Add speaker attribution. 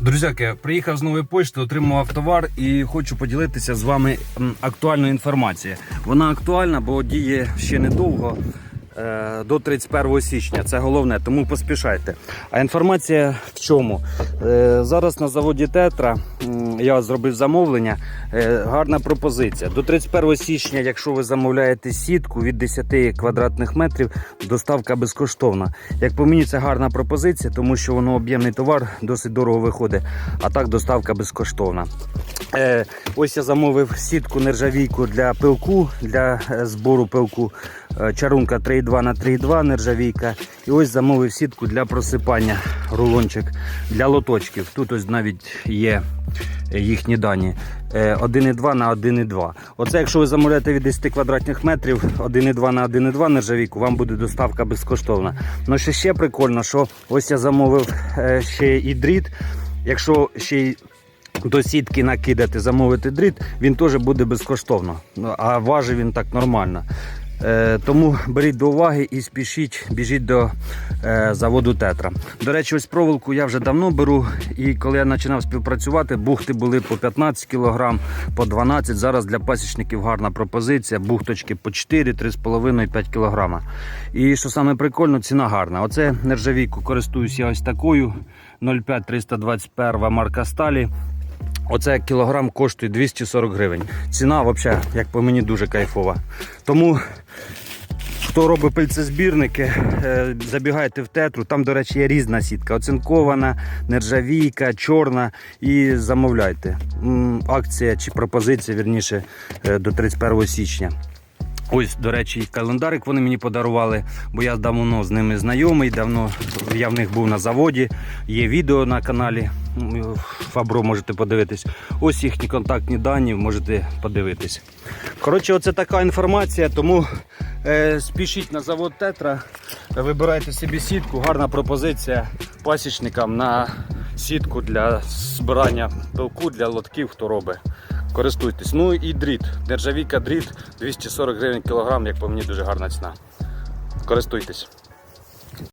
Speaker 1: Друзяки, приїхав з нової почти, отримував товар і хочу поділитися з вами актуальною інформацією. Вона актуальна, бо діє ще недовго. е, До 31 січня, це головне, тому поспішайте. А інформація в чому? Е, Зараз на заводі Тетра я зробив замовлення. Е, Гарна пропозиція. До 31 січня, якщо ви замовляєте сітку від 10 квадратних метрів, доставка безкоштовна. Як по мені, це гарна пропозиція, тому що воно об'ємний товар, досить дорого виходить, а так доставка безкоштовна. Е, ось я замовив сітку нержавійку для пилку, для е, збору пилку. Чарунка 3,2 на 3,2 нержавійка. І ось замовив сітку для просипання, рулончик для лоточків. Тут ось навіть є е, їхні дані. Е, 1,2 на 1,2. Оце якщо ви замовляєте від 10 квадратних метрів 1,2 на 1,2 нержавійку, вам буде доставка безкоштовна. Ну що ще прикольно, що ось я замовив е, ще і дріт. Якщо ще й до сітки накидати, замовити дріт, він теж буде безкоштовно. Ну, А важить він так нормально. Е, тому беріть до уваги і спішіть, біжіть до е, заводу Тетра. До речі, ось проволоку я вже давно беру. І коли я починав співпрацювати, бухти були по 15 кг, по 12 Зараз для пасічників гарна пропозиція. Бухточки по 4, 3,5, 5 кг. І що саме прикольно, ціна гарна. Оце нержавійку користуюсь я ось такою 0,5 321 марка сталі. Оце кілограм коштує 240 гривень. Ціна, взагалі, як по мені, дуже кайфова. Тому, хто робить пильцезбірники, е, забігайте в тетру. Там, до речі, є різна сітка. Оцинкована, нержавійка, чорна. І замовляйте. Акція чи пропозиція, вірніше, е, до 31 січня. Ось, до речі, і календарик вони мені подарували, бо я давно з ними знайомий, давно я в них був на заводі. Є відео на каналі Фабро, можете подивитись. Ось їхні контактні дані, можете подивитись. Коротше, оце така інформація, тому е, спішіть на завод Тетра, вибирайте собі сітку, гарна пропозиція пасічникам на сітку для збирання пилку для лотків, хто робить. Користуйтесь. Ну і дріт. Нержавійка дріт 240 гривень кілограм, як по мені дуже гарна ціна. Користуйтесь.